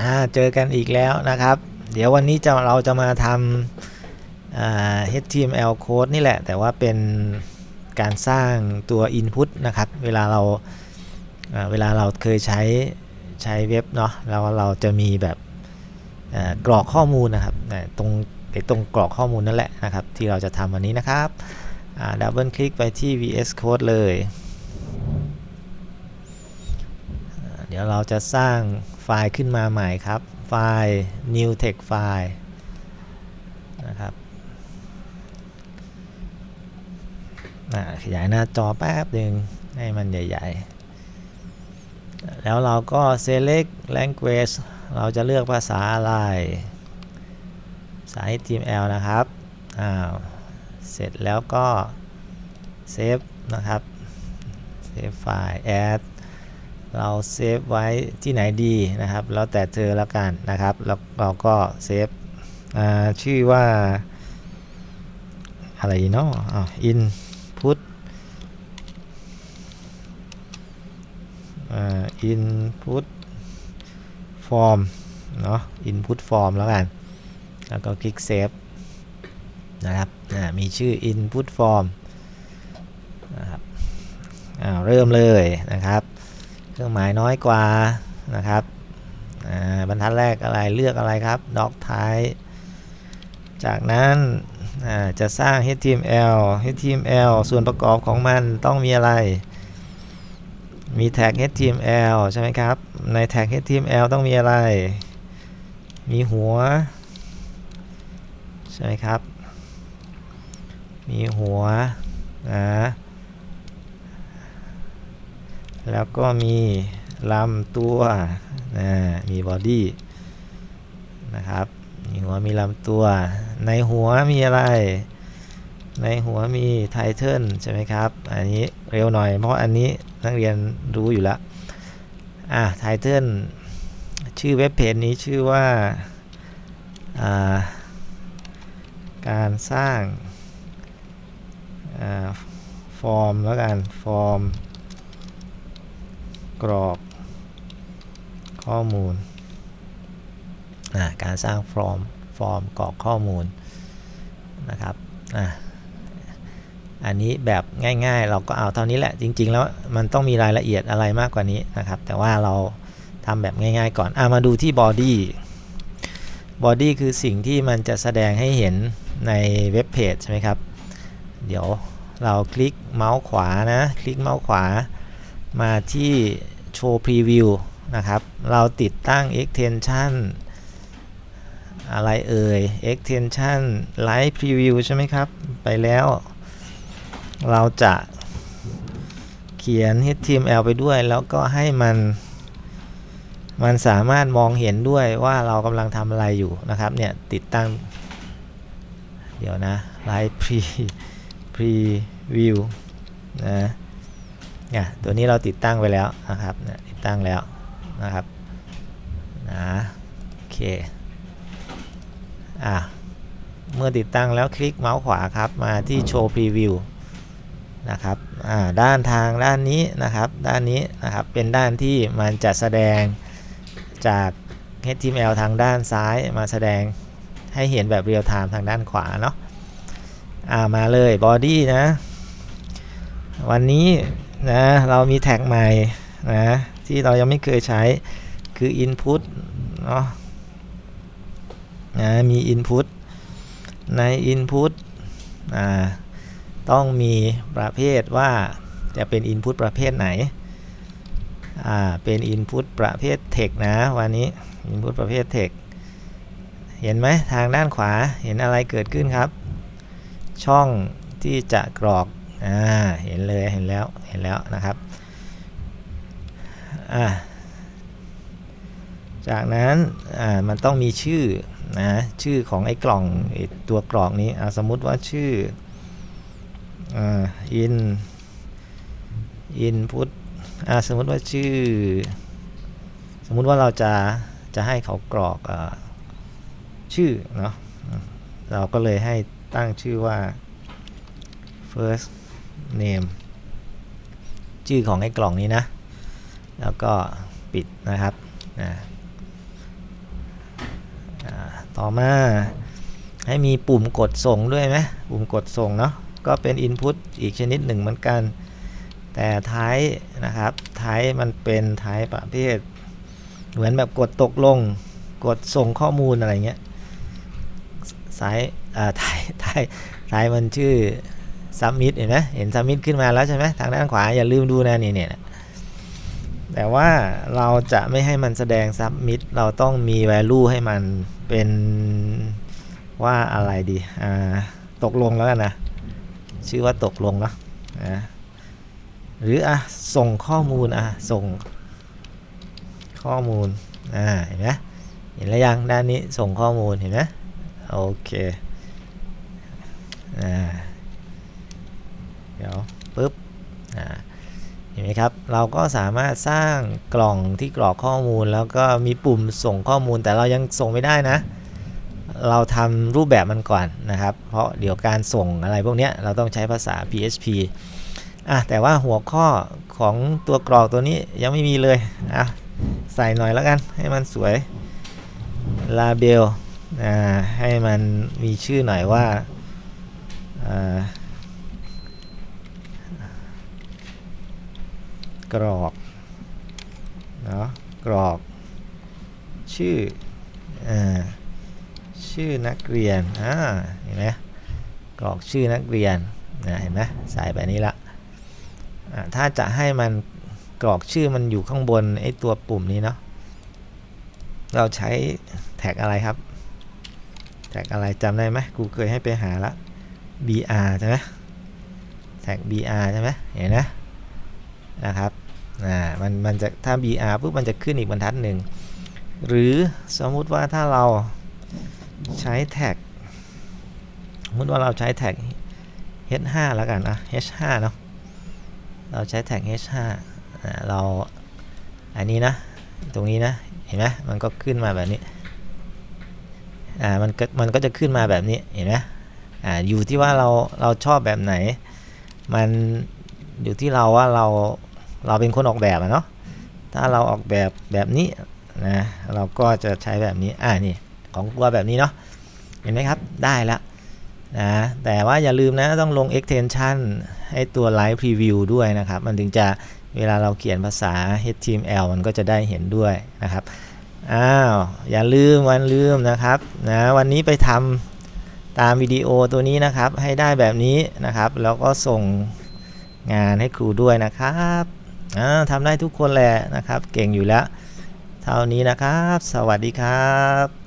อ่าเจอกันอีกแล้วนะครับ เดี๋ยววันนี้จะเราจะมาทำ HTML code นี่แหละ แต่ว่าเป็นการสร้างตัว input นะครับ เวลาเราเวลาเราเคยใช้ใช้เว็บเนาะแล้วเราจะมีแบบกรอกข้อมูลนะครับตรงตรงกรอกข้อมูลนั่นแหละนะครับ ที่เราจะทำวันนี้นะครับดับเบิลคลิกไปที่ VS Code เลย เดี๋ยวเราจะสร้าง ไฟล์ขึ้นมาใหม่ครับ ไฟล์ new text file นะครับขยายหน้าจอแป๊บหนึ่งให้มันใหญ่ ๆ แล้วเราก็ select language เราจะเลือกภาษาอะไรภาษา HTML นะครับ อ้าว เสร็จแล้วก็เซฟนะครับเซฟไฟล์ add เราเซฟไว้ที่ไหนดีนะครับ แล้วแต่เธอแล้วกันนะครับ แล้วเราก็เซฟชื่อว่า อะไรเนาะอ่า input อ่า input form เนาะ input form แล้วกัน แล้วก็คลิกเซฟนะครับมีชื่อ input form นะครับเริ่มเลยนะครับ เครื่องหมายน้อยกว่านะครับบรรทัดแรกอะไรเลือกอะไรครับ doc type จากนั้นจะสร้าง html html ส่วนประกอบของมันต้องมีอะไร มีแท็ก html ใช่ไหมครับ ในแท็ก html ต้องมีอะไร มีหัว ใช่ไหมครับ มีหัวนะ แล้วก็มีลำตัวนะมีบอดี้นะครับ มีหัวมีลำตัว ในหัวมีอะไร ในหัวมีไทเทิลใช่ไหมครับ อันนี้เร็วหน่อย เพราะอันนี้นักเรียนรู้อยู่แล้วอะไทเทิลชื่อเว็บเพจนี้ชื่อว่าการสร้างฟอร์มแล้วกันฟอร์ม กรอกข้อมูล การสร้างฟอร์มฟอร์มกรอกข้อมูลนะครับออันนี้แบบง่ายๆ เราก็เอาเท่านี้แหละจริง ๆ แล้วมันต้องมีรายละเอียดอะไรมากกว่านี้นะครับ แต่ว่าเราทำแบบง่าย ๆ ก่อนอามาดูที่บอดี้บอดี้คือสิ่งที่มันจะแสดงให้เห็นในเว็บเพจใช่ไหมครับ เดี๋ยวเราคลิกเมาส์ขวานะ คลิกเมาส์ขวา มาที่โชว์พรีวิวนะครับ เราติดตั้ง extension อะไรเอ่ย extension live preview ใช่ไหมครับ ไปแล้ว เราจะเขียน HTML ไปด้วย แล้วก็ให้มัน มันสามารถมองเห็นด้วยว่าเรากำลังทำอะไรอยู่นะครับ เนี่ย ติดตั้ง เดี๋ยวนะ live pre preview นะ เนี่ยตัวนี้เราติดตั้งไว้แล้วนะครับเนี่ยติดตั้งแล้วนะครับนะโอเคอะเมื่อติดตั้งแล้วคลิกเมาส์ขวาครับมาที่โชว์พรีวิวนะครับอ่าด้านทางด้านนี้นะครับ ด้านนี้นะครับเป็นด้านที่มันจะแสดงจาก HTML ทางด้านซ้ายมาแสดงให้เห็นแบบเรียลไทม์ทางด้านขวาเนาะอ่ามาเลยบอดี้นะ วันนี้ นะเรามีแท็กใหม่นะที่เรายังไม่เคยใช้คือ input เนาะนะมี input ใน input อ่าต้องมีประเภทว่าจะเป็น input ประเภทไหนอ่าเป็น input ประเภท text นะวันนี้ input ประเภท text เห็นไหมทางด้านขวาเห็นอะไรเกิดขึ้นครับ ช่องที่จะกรอก อ่าเห็นเลยเห็นแล้วเห็นแล้วนะครับอ่าจากนั้นอ่ามันต้องมีชื่อนะชื่อของไอ้กล่องไอ้ตัวกรอกนี้สมมุติว่าชื่ออ่า in input อ่าสมมุติว่าชื่อ สมมุติว่าเราจะจะให้เขากรอกอชื่อเนาะเราก็เลยให้ตั้งชื่อว่า first name ชื่อของไอ้กล่องนี้นะ แล้วก็ปิดนะครับนะต่อมาให้มีปุ่มกดส่งด้วยไหมปุ่มกดส่งเนาะก็เป็น Input อีกชนิดหนึ่งเหมือนกัน แต่ท้ายนะครับท้ายมันเป็นท้ายประเภท เหมือนแบบกดตกลง กดส่งข้อมูลอะไรเงี้ยสายอ่าท้ายท้ายท้ายมันชื่อ submit เห็นไหมเห็น submit ขึ้นมาแล้วใช่ไหมทางด้านขวาอย่าลืมดูนะนี่เนี่ยแต่ว่าเราจะไม่ให้มันแสดง submit เราต้องมี value ให้มันเป็นว่าอะไรดีอ่าตกลงแล้วกันนะชื่อว่าตกลงเนาะอ่าหรืออะส่งข้อมูลอะส่งข้อมูลอ่าเห็นไหมเห็นแล้วยังด้านนี้ส่งข้อมูลเห็นไหมโอเคอ่า เดี๋ยวปุ๊บอ่าเห็นไหมครับ เราก็สามารถสร้างกล่องที่กรอกข้อมูล แล้วก็มีปุ่มส่งข้อมูล แต่เรายังส่งไม่ได้นะ เราทำรูปแบบมันก่อนนะครับ เพราะเดี๋ยวการส่งอะไรพวกเนี้ยเราต้องใช้ภาษา PHP อะแต่ว่าหัวข้อของตัวกรอกตัวนี้ยังไม่มีเลยอะใส่หน่อยแล้วกันให้มันสวย label อ่าให้มันมีชื่อหน่อยว่าอ่า กรอกเนาะกรอก ชื่ออ่าชื่อนักเรียนอ่าเห็นไหมกรอกชื่อนักเรียนนะเห็นไหมใส่แบบนี้ละอ่าถ้าจะให้มันกรอกชื่อมันอยู่ข้างบนไอ้ตัวปุ่มนี้เนาะเราใช้แท็กอะไรครับ แท็กอะไรจำได้ไหมกูเคยให้ไปหาละ br ใช่ไหมแท็ก br ใช่ไหมเห็นนะนะครับ อ่ามันมันจะถ้า br ปุ๊บมันจะขึ้นอีกบรรทัดหนึ่ง หรือสมมุติว่าถ้าเราใช้แท็กสมมติว่าเราใช้แท็ก h5 แล้วกันนะ h5 เนาะเราใช้แท็ก h5 อ่าเราอันนี้นะ ตรงนี้นะ เห็นไหมมันก็ขึ้นมาแบบนี้ อ่า มันก็มันก็จะขึ้นมาแบบนี้ เห็นไหมอ่า อยู่ที่ว่าเรา เราชอบแบบไหน มันอยู่ที่เราว่าเรา เราเป็นคนออกแบบอะเนาะถ้าเราออกแบบแบบนี้นะเราก็จะใช้แบบนี้อ่านี่ของตัวแบบนี้เนาะเห็นไหมครับได้ล้วนะแต่ว่าอย่าลืมนะต้องลง extension ให้ตัว live preview ด้วยนะครับ มันถึงจะเวลาเราเขียนภาษา HTML มันก็จะได้เห็นด้วยนะครับอ้าวอย่าลืมวันลืมนะครับนะวันนี้ไปทำตามวิดีโอตัวนี้นะครับให้ได้แบบนี้นะครับ แล้วก็ส่งงานให้ครูด้วยนะครับ อ่าทำได้ทุกคนแหละนะครับ เก่งอยู่แล้ว เท่านี้นะครับ สวัสดีครับ